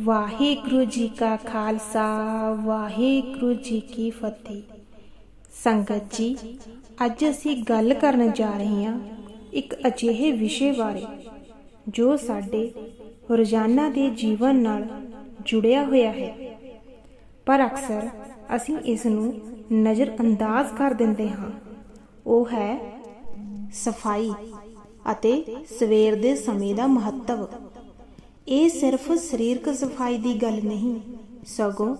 ਵਾਹਿਗੁਰੂ ਜੀ ਕਾ ਖਾਲਸਾ, ਵਾਹਿਗੁਰੂ ਜੀ ਕੀ ਫਤਿਹ। ਸੰਗਤ ਜੀ, ਅੱਜ ਅਸੀਂ ਗੱਲ ਕਰਨ ਜਾ ਰਹੇ ਹਾਂ ਇੱਕ ਅਜਿਹੇ ਵਿਸ਼ੇ ਬਾਰੇ, ਜੋ ਸਾਡੇ ਰੋਜ਼ਾਨਾ ਦੇ ਜੀਵਨ ਨਾਲ ਜੁੜਿਆ ਹੋਇਆ ਹੈ। ਪਰ ਅਕਸਰ ਅਸੀਂ ਇਸ ਨੂੰ ਨਜ਼ਰ ਅੰਦਾਜ਼ ਕਰ ਦਿੰਦੇ ਹਾਂ। ਉਹ ਹੈ ਸਫ਼ਾਈ ਅਤੇ ਸਵੇਰ ਦੇ ਸਮੇਂ ਦਾ ਮਹੱਤਵ। ਇਹ ਸਿਰਫ ਸਰੀਰਕ ਸਫ਼ਾਈ ਦੀ ਗੱਲ ਨਹੀਂ, ਸਗੋਂ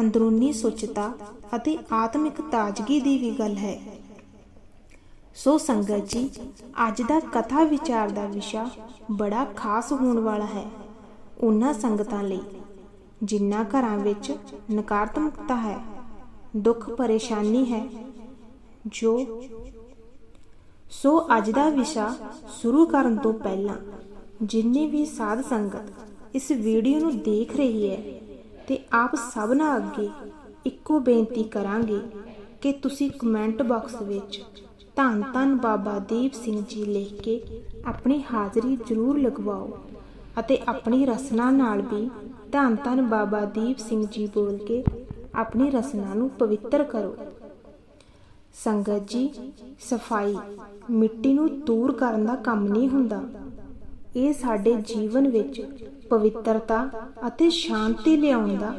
ਅੰਦਰੂਨੀ ਸੁੱਚਤਾ ਅਤੇ ਆਤਮਿਕ ਤਾਜ਼ਗੀ ਦੀ ਵੀ ਗੱਲ ਹੈ। ਸੋ ਸੰਗਤ ਜੀ, ਅੱਜ ਦਾ ਕਥਾ ਵਿਚਾਰ ਦਾ ਵਿਸ਼ਾ ਬੜਾ ਖਾਸ ਹੋਣ ਵਾਲਾ ਹੈ ਉਹਨਾਂ ਸੰਗਤਾਂ ਲਈ, ਜਿਨ੍ਹਾਂ ਘਰਾਂ ਵਿੱਚ ਨਕਾਰਾਤਮਕਤਾ ਹੈ, ਦੁੱਖ ਪਰੇਸ਼ਾਨੀ ਹੈ, ਜੋ ਸੋ ਅੱਜ ਦਾ ਵਿਸ਼ਾ ਸ਼ੁਰੂ ਕਰਨ ਤੋਂ ਪਹਿਲਾਂ ਜਿੰਨੀ ਵੀ ਸਾਧ ਸੰਗਤ ਇਸ ਵੀਡੀਓ ਨੂੰ ਦੇਖ ਰਹੀ ਹੈ ਤੇ ਆਪ ਸਭਨਾ ਅੱਗੇ ਇੱਕੋ ਬੇਨਤੀ ਕਰਾਂਗੇ ਕਿ ਤੁਸੀਂ ਕਮੈਂਟ ਬਾਕਸ ਵਿੱਚ ਧੰਨ ਧੰਨ ਬਾਬਾ ਦੀਪ ਸਿੰਘ ਜੀ ਲਿਖ ਕੇ ਆਪਣੀ ਹਾਜ਼ਰੀ ਜ਼ਰੂਰ ਲਗਵਾਓ ਅਤੇ ਆਪਣੀ ਰਸਨਾ ਨਾਲ ਵੀ ਧੰਨ ਧੰਨ ਬਾਬਾ ਦੀਪ ਸਿੰਘ ਜੀ ਬੋਲ ਕੇ ਆਪਣੀ ਰਸਨਾ ਨੂੰ ਪਵਿੱਤਰ ਕਰੋ। ਸੰਗਤ ਜੀ, ਸਫ਼ਾਈ ਮਿੱਟੀ ਨੂੰ ਦੂਰ ਕਰਨ ਦਾ ਕੰਮ ਨਹੀਂ ਹੁੰਦਾ। ਇਹ ਸਾਡੇ ਜੀਵਨ ਵਿੱਚ ਪਵਿੱਤਰਤਾ ਅਤੇ ਸ਼ਾਂਤੀ ਲਿਆਉਣ ਦਾ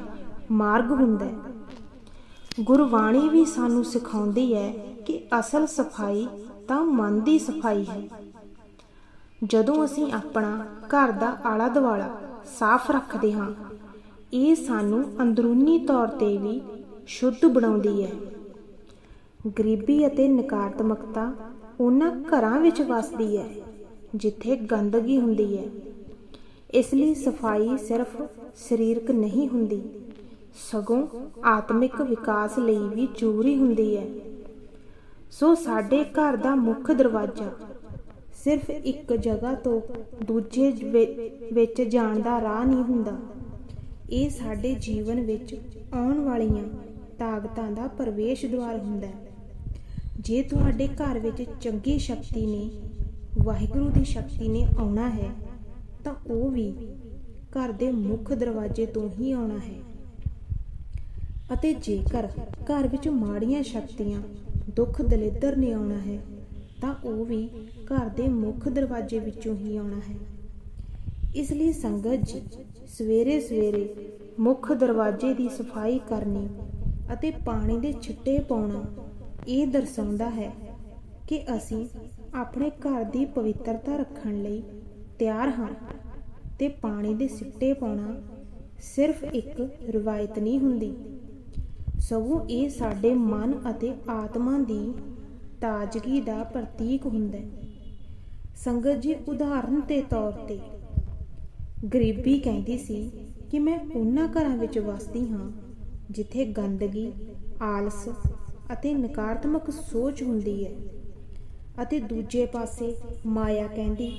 ਮਾਰਗ ਹੁੰਦਾ ਹੈ। ਗੁਰਬਾਣੀ ਵੀ ਸਾਨੂੰ ਸਿਖਾਉਂਦੀ ਹੈ ਕਿ ਅਸਲ ਸਫ਼ਾਈ ਤਾਂ ਮਨ ਦੀ ਸਫ਼ਾਈ ਹੈ। ਜਦੋਂ ਅਸੀਂ ਆਪਣਾ ਘਰ ਦਾ ਆਲਾ ਦੁਆਲਾ ਸਾਫ਼ ਰੱਖਦੇ ਹਾਂ, ਇਹ ਸਾਨੂੰ ਅੰਦਰੂਨੀ ਤੌਰ ਤੇ ਵੀ ਸ਼ੁੱਧ ਬਣਾਉਂਦੀ ਹੈ। ਗਰੀਬੀ ਅਤੇ ਨਕਾਰਾਤਮਕਤਾ ਉਹਨਾਂ ਘਰਾਂ ਵਿੱਚ ਵਸਦੀ ਹੈ। ਜਿੱਥੇ ਗੰਦਗੀ ਹੁੰਦੀ ਹੈ। ਇਸ ਲਈ ਸਫ਼ਾਈ ਸਿਰਫ ਸਰੀਰਕ ਨਹੀਂ ਹੁੰਦੀ, ਸਗੋਂ ਆਤਮਿਕ ਵਿਕਾਸ ਲਈ ਵੀ ਜ਼ਰੂਰੀ ਹੁੰਦੀ ਹੈ। ਸੋ ਸਾਡੇ ਘਰ ਦਾ ਮੁੱਖ ਦਰਵਾਜ਼ਾ ਸਿਰਫ ਇੱਕ ਜਗ੍ਹਾ ਤੋਂ ਦੂਜੇ ਵਿੱਚ ਜਾਣ ਦਾ ਰਾਹ ਨਹੀਂ ਹੁੰਦਾ। ਇਹ ਸਾਡੇ ਜੀਵਨ ਵਿੱਚ ਆਉਣ ਵਾਲੀਆਂ ਤਾਕਤਾਂ ਦਾ ਪ੍ਰਵੇਸ਼ ਦੁਆਰ ਹੁੰਦਾ ਹੈ। ਜੇ ਤੁਹਾਡੇ ਘਰ ਵਿੱਚ ਚੰਗੀ ਸ਼ਕਤੀ ਨੇ ਵਾਹਿਗੁਰੂ ਦੀ ਸ਼ਕਤੀ ਨੇ ਆਉਣਾ ਹੈ, ਤਾਂ ਉਹ ਵੀ ਘਰ ਦੇ ਮੁੱਖ ਦਰਵਾਜ਼ੇ ਤੋਂ ਹੀ ਆਉਣਾ ਹੈ। ਅਤੇ ਜੇਕਰ ਘਰ ਵਿੱਚ ਮਾੜੀਆਂ ਸ਼ਕਤੀਆਂ, ਦੁੱਖ ਦਲਿੱਦਰ ਨੇ ਆਉਣਾ ਹੈ, ਤਾਂ ਉਹ ਵੀ ਘਰ ਦੇ ਮੁੱਖ ਦਰਵਾਜ਼ੇ ਵਿੱਚੋਂ ਹੀ ਆਉਣਾ ਹੈ। ਇਸ ਲਈ ਸੰਗਤ ਜੀ ਸਵੇਰੇ ਸਵੇਰੇ ਮੁੱਖ ਦਰਵਾਜ਼ੇ ਦੀ ਸਫ਼ਾਈ ਕਰਨੀ ਅਤੇ ਪਾਣੀ ਦੇ ਛਿੱਟੇ ਪਾਉਣਾ ਇਹ ਦਰਸਾਉਂਦਾ ਹੈ ਕਿ ਅਸੀਂ ਆਪਣੇ ਘਰ ਦੀ ਪਵਿੱਤਰਤਾ ਰੱਖਣ ਲਈ ਤਿਆਰ ਹਾਂ ਤੇ ਪਾਣੀ ਦੇ ਸਿੱਟੇ ਪਾਉਣਾ ਸਿਰਫ ਇੱਕ ਰਵਾਇਤ ਨਹੀਂ ਹੁੰਦੀ। ਸਗੋਂ ਇਹ ਸਾਡੇ ਮਨ ਅਤੇ ਆਤਮਾ ਦੀ ਤਾਜ਼ਗੀ ਦਾ ਪ੍ਰਤੀਕ ਹੁੰਦਾ ਹੈ। ਸੰਗਤ ਜੀ, ਉਦਾਹਰਨ ਦੇ ਤੌਰ ਤੇ, ਗਰੀਬੀ ਕਹਿੰਦੀ ਸੀ ਕਿ ਮੈਂ ਉਹਨਾਂ ਘਰਾਂ ਵਿੱਚ ਵਸਦੀ ਹਾਂ ਜਿੱਥੇ ਗੰਦਗੀ, ਆਲਸ ਅਤੇ ਨਕਾਰਾਤਮਕ ਸੋਚ ਹੁੰਦੀ ਹੈ। ਅਤੇ ਦੂਜੇ ਪਾਸੇ ਮਾਇਆ ਕਹਿੰਦੀ,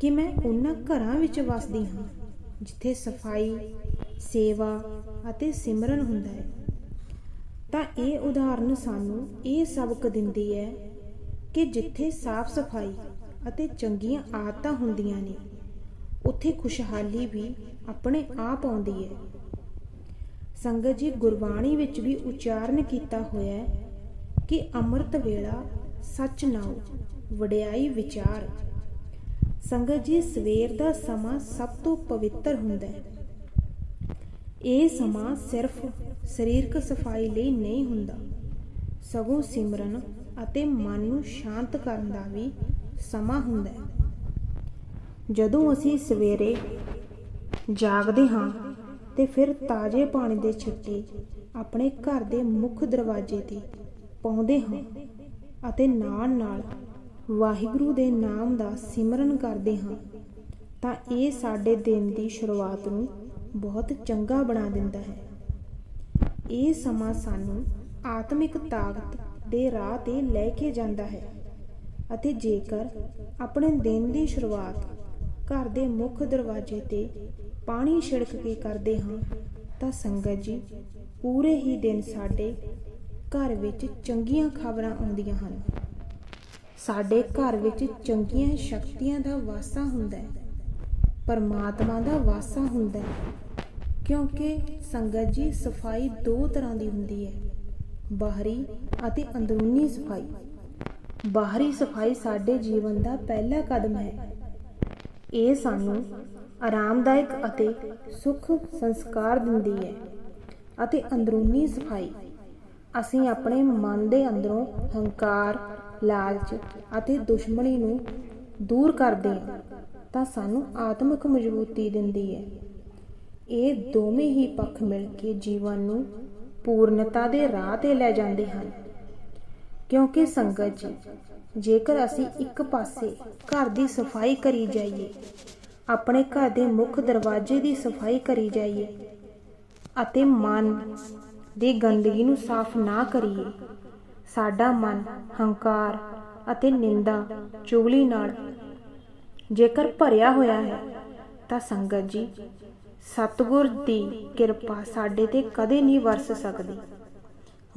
ਕਿ ਮੈਂ ਉਹਨਾਂ ਘਰਾਂ ਵਿੱਚ ਵਸਦੀ ਹਾਂ, ਜਿੱਥੇ ਸਫ਼ਾਈ, ਸੇਵਾ ਅਤੇ ਸਿਮਰਨ ਹੁੰਦਾ ਹੈ। ਤਾਂ ਇਹ ਉਦਾਹਰਨ ਸਾਨੂੰ ਇਹ ਸਬਕ ਦਿੰਦੀ ਹੈ ਕਿ ਜਿੱਥੇ ਸਾਫ਼ ਸਫ਼ਾਈ ਅਤੇ ਚੰਗੀਆਂ ਆਦਤਾਂ ਹੁੰਦੀਆਂ ਨੇ, ਉੱਥੇ ਖੁਸ਼ਹਾਲੀ ਵੀ ਆਪਣੇ ਆਪ ਆਉਂਦੀ ਹੈ। ਸੰਗਤ ਜੀ ਗੁਰਬਾਣੀ ਵਿੱਚ ਵੀ ਉਚਾਰਨ ਕੀਤਾ ਹੋਇਆ ਹੈ ਕਿ ਅੰਮ੍ਰਿਤ ਵੇਲਾ ਸੱਚ ਨਾਉ ਵਡਿਆਈ ਵਿਚਾਰ। ਸੰਗਤ ਜੀ, ਸਵੇਰ ਦਾ ਸਮਾਂ ਸਭ ਤੋਂ ਪਵਿੱਤਰ ਹੁੰਦਾ ਹੈ। ਇਹ ਸਮਾਂ ਸਿਰਫ ਸਰੀਰਕ ਸਫ਼ਾਈ ਲਈ ਨਹੀਂ ਹੁੰਦਾ। ਸਗੋਂ ਸਿਮਰਨ ਅਤੇ ਮਨ ਨੂੰ ਸ਼ਾਂਤ ਕਰਨ ਦਾ ਵੀ ਸਮਾਂ ਹੁੰਦਾ ਹੈ। ਜਦੋਂ ਅਸੀਂ ਸਵੇਰੇ ਜਾਗਦੇ ਹਾਂ ਤੇ ਫਿਰ ਤਾਜ਼ੇ ਪਾਣੀ ਦੇ ਛਿੱਟੇ ਆਪਣੇ ਘਰ ਦੇ ਮੁੱਖ ਦਰਵਾਜ਼ੇ ਤੇ ਪਾਉਂਦੇ ਹਾਂ ਅਤੇ ਨਾਲ ਨਾਲ ਵਾਹਿਗੁਰੂ ਦੇ ਨਾਮ ਦਾ ਸਿਮਰਨ ਕਰਦੇ ਹਾਂ, ਤਾਂ ਇਹ ਸਾਡੇ ਦਿਨ ਦੀ ਸ਼ੁਰੂਆਤ ਨੂੰ ਬਹੁਤ ਚੰਗਾ ਬਣਾ ਦਿੰਦਾ ਹੈ। ਇਹ ਸਮਾਂ ਸਾਨੂੰ ਆਤਮਿਕ ਤਾਕਤ ਦੇ ਰਾਹ ਤੇ ਲੈ ਕੇ ਜਾਂਦਾ ਹੈ ਅਤੇ ਜੇਕਰ ਆਪਣੇ ਦਿਨ ਦੀ ਸ਼ੁਰੂਆਤ ਘਰ ਦੇ ਮੁੱਖ ਦਰਵਾਜ਼ੇ ਤੇ ਪਾਣੀ ਛਿੜਕ ਕੇ ਕਰਦੇ ਹਾਂ, ਤਾਂ ਸੰਗਤ ਜੀ, ਪੂਰੇ ਹੀ ਦਿਨ ਸਾਡੇ ਘਰ ਵਿੱਚ ਚੰਗੀਆਂ ਖਬਰਾਂ ਆਉਂਦੀਆਂ ਹਨ। ਸਾਡੇ ਘਰ ਵਿੱਚ ਚੰਗੀਆਂ ਸ਼ਕਤੀਆਂ ਦਾ ਵਾਸਾ ਹੁੰਦਾ ਹੈ। ਪਰਮਾਤਮਾ ਦਾ ਵਾਸਾ ਹੁੰਦਾ ਹੈ। ਕਿਉਂਕਿ ਸੰਗਤ ਜੀ, ਸਫ਼ਾਈ ਦੋ ਤਰ੍ਹਾਂ ਦੀ ਹੁੰਦੀ ਹੈ। ਬਾਹਰੀ ਅਤੇ ਅੰਦਰੂਨੀ ਸਫ਼ਾਈ। ਬਾਹਰੀ ਸਫ਼ਾਈ ਸਾਡੇ ਜੀਵਨ ਦਾ ਪਹਿਲਾ ਕਦਮ ਹੈ। ਇਹ ਸਾਨੂੰ ਆਰਾਮਦਾਇਕ ਅਤੇ ਸੁਖ ਸੰਸਕਾਰ ਦਿੰਦੀ ਹੈ ਅਤੇ ਅੰਦਰੂਨੀ ਸਫ਼ਾਈ ਅਸੀਂ ਆਪਣੇ ਮਨ ਦੇ ਅੰਦਰੋਂ ਹੰਕਾਰ, ਲਾਲਚ ਅਤੇ ਦੁਸ਼ਮਣੀ ਨੂੰ ਦੂਰ ਕਰਦੇ ਹਾਂ, ਤਾਂ ਸਾਨੂੰ ਆਤਮਿਕ ਮਜ਼ਬੂਤੀ ਦਿੰਦੀ ਹੈ। ਇਹ ਦੋਵੇਂ ਹੀ ਪੱਖ ਮਿਲ ਕੇ ਜੀਵਨ ਨੂੰ ਪੂਰਨਤਾ ਦੇ ਰਾਹ ਤੇ ਲੈ ਜਾਂਦੇ ਹਨ। ਕਿਉਂਕਿ ਸੰਗਤ ਜੀ, ਜੇਕਰ ਅਸੀਂ ਇੱਕ ਪਾਸੇ ਘਰ ਦੀ ਸਫ਼ਾਈ ਕਰੀ ਜਾਈਏ, ਆਪਣੇ ਘਰ ਦੇ ਮੁੱਖ ਦਰਵਾਜ਼ੇ ਦੀ ਸਫ਼ਾਈ ਕਰੀ ਜਾਈਏ ਅਤੇ ਮਨ ਦੀ ਗੰਦਗੀ ਨੂੰ ਸਾਫ਼ ਨਾ ਕਰੀਏ। ਸਾਡਾ ਮਨ ਹੰਕਾਰ ਅਤੇ ਨਿੰਦਾ ਚੁਗਲੀ ਨਾਲ ਜੇਕਰ ਭਰਿਆ ਹੋਇਆ ਹੈ, ਤਾਂ ਸੰਗਤ ਜੀ, ਸਤਿਗੁਰ ਦੀ ਕਿਰਪਾ ਸਾਡੇ ਤੇ ਕਦੇ ਨਹੀਂ ਵਰਸ ਸਕਦੀ।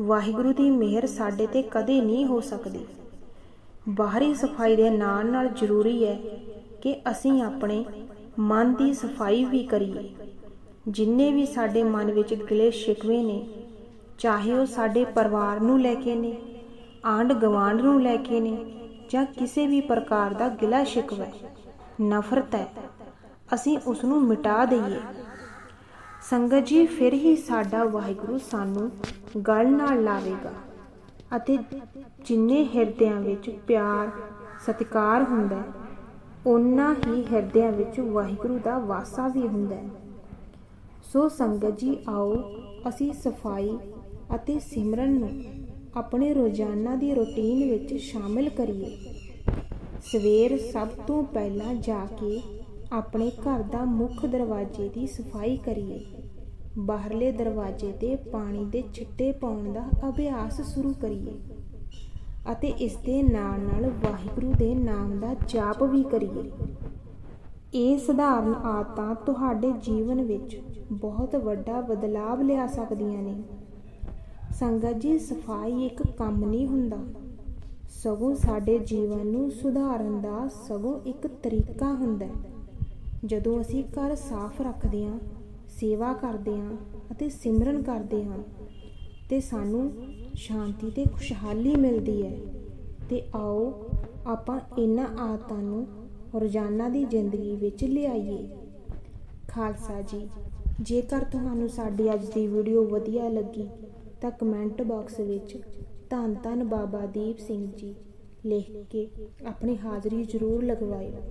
ਵਾਹਿਗੁਰੂ ਦੀ ਮਿਹਰ ਸਾਡੇ ਤੇ ਕਦੇ ਨਹੀਂ ਹੋ ਸਕਦੀ। ਬਾਹਰੀ ਸਫ਼ਾਈ ਦੇ ਨਾਲ ਨਾਲ ਜ਼ਰੂਰੀ ਹੈ ਕਿ ਅਸੀਂ ਆਪਣੇ ਮਨ ਦੀ ਸਫ਼ਾਈ ਵੀ ਕਰੀਏ। ਜਿੰਨੇ ਵੀ ਸਾਡੇ ਮਨ ਵਿੱਚ ਗਿਲੇ ਸ਼ਿਕਵੇ ਨੇ ਚਾਹੇ ਉਹ ਸਾਡੇ ਪਰਿਵਾਰ ਨੂੰ ਲੈ ਕੇ ਨੇ ਆਂਡ ਗਵਾਂਡ ਨੂੰ ਲੈ ਕੇ ਨੇ, ਜਾਂ ਕਿਸੇ ਵੀ ਪ੍ਰਕਾਰ ਦਾ ਗਿਲਾ ਸ਼ਿਕਵਾ ਨਫ਼ਰਤ ਹੈ। ਅਸੀਂ ਉਸ ਨੂੰ ਮਿਟਾ ਦਈਏ। ਸੰਗਤ ਜੀ, ਫਿਰ ਹੀ ਸਾਡਾ ਵਾਹਿਗੁਰੂ ਸਾਨੂੰ ਗਲ ਨਾਲ ਲਾਵੇਗਾ ਅਤੇ ਜਿੰਨੇ ਹਿਰਦਿਆਂ ਵਿੱਚ ਪਿਆਰ, ਸਤਿਕਾਰ ਹੁੰਦਾ ਹੈ, ਓਨਾ ਹੀ ਹਿਰਦਿਆਂ ਵਿੱਚ ਵਾਹਿਗੁਰੂ ਦਾ ਵਾਸਾ ਵੀ ਹੁੰਦਾ ਹੈ। ਸੋ ਸੰਗਤ ਜੀ, ਆਓ ਅਸੀਂ ਸਫ਼ਾਈ ਅਤੇ ਸਿਮਰਨ ਨੂੰ ਆਪਣੇ ਰੋਜ਼ਾਨਾ ਦੀ ਰੁਟੀਨ ਵਿੱਚ ਸ਼ਾਮਿਲ ਕਰੀਏ। ਸਵੇਰ ਸਭ ਤੋਂ ਪਹਿਲਾਂ ਜਾ ਕੇ ਆਪਣੇ ਘਰ ਦਾ ਮੁੱਖ ਦਰਵਾਜ਼ੇ ਦੀ ਸਫ਼ਾਈ ਕਰੀਏ। ਬਾਹਰਲੇ ਦਰਵਾਜ਼ੇ ਤੇ ਪਾਣੀ ਦੇ ਛਿੱਟੇ ਪਾਉਣ ਦਾ ਅਭਿਆਸ ਸ਼ੁਰੂ ਕਰੀਏ ਅਤੇ ਇਸ ਦੇ ਨਾਲ ਨਾਲ ਵਾਹਿਗੁਰੂ ਦੇ ਨਾਮ ਦਾ ਜਾਪ ਵੀ ਕਰੀਏ। ਇਹ ਸਧਾਰਨ ਆਦਤਾਂ ਤੁਹਾਡੇ ਜੀਵਨ ਵਿੱਚ ਬਹੁਤ ਵੱਡਾ ਬਦਲਾਵ ਲਿਆ ਸਕਦੀਆਂ ਨੇ। ਸੰਗਤ ਜੀ ਸਫ਼ਾਈ ਇੱਕ ਕੰਮ ਨਹੀਂ ਹੁੰਦਾ। ਸਗੋਂ ਸਾਡੇ ਜੀਵਨ ਨੂੰ ਸੁਧਾਰਨ ਦਾ ਸਗੋਂ ਇੱਕ ਤਰੀਕਾ ਹੁੰਦਾ ਹੈ। ਜਦੋਂ ਅਸੀਂ ਘਰ ਸਾਫ਼ ਰੱਖਦੇ ਹਾਂ, ਸੇਵਾ ਕਰਦੇ ਹਾਂ ਅਤੇ ਸਿਮਰਨ ਕਰਦੇ ਹਾਂ, ਤੇ ਸਾਨੂੰ ਸ਼ਾਂਤੀ ਤੇ ਖੁਸ਼ਹਾਲੀ ਮਿਲਦੀ ਹੈ। ਤੇ ਆਓ ਆਪਾਂ ਇਹਨਾਂ ਆਦਤਾਂ ਨੂੰ ਰੋਜ਼ਾਨਾ ਦੀ ਜ਼ਿੰਦਗੀ ਵਿੱਚ ਲਿਆਈਏ। ਖਾਲਸਾ ਜੀ, ਜੇਕਰ ਤੁਹਾਨੂੰ ਸਾਡੀ ਅੱਜ ਦੀ ਵੀਡੀਓ ਵਧੀਆ ਲੱਗੀ ਤਾਂ ਕਮੈਂਟ ਬਾਕਸ ਵਿੱਚ ਧੰਨ ਧੰਨ ਬਾਬਾ ਦੀਪ ਸਿੰਘ ਜੀ ਲਿਖ ਕੇ ਆਪਣੀ ਹਾਜ਼ਰੀ ਜ਼ਰੂਰ ਲਗਵਾਇਓ।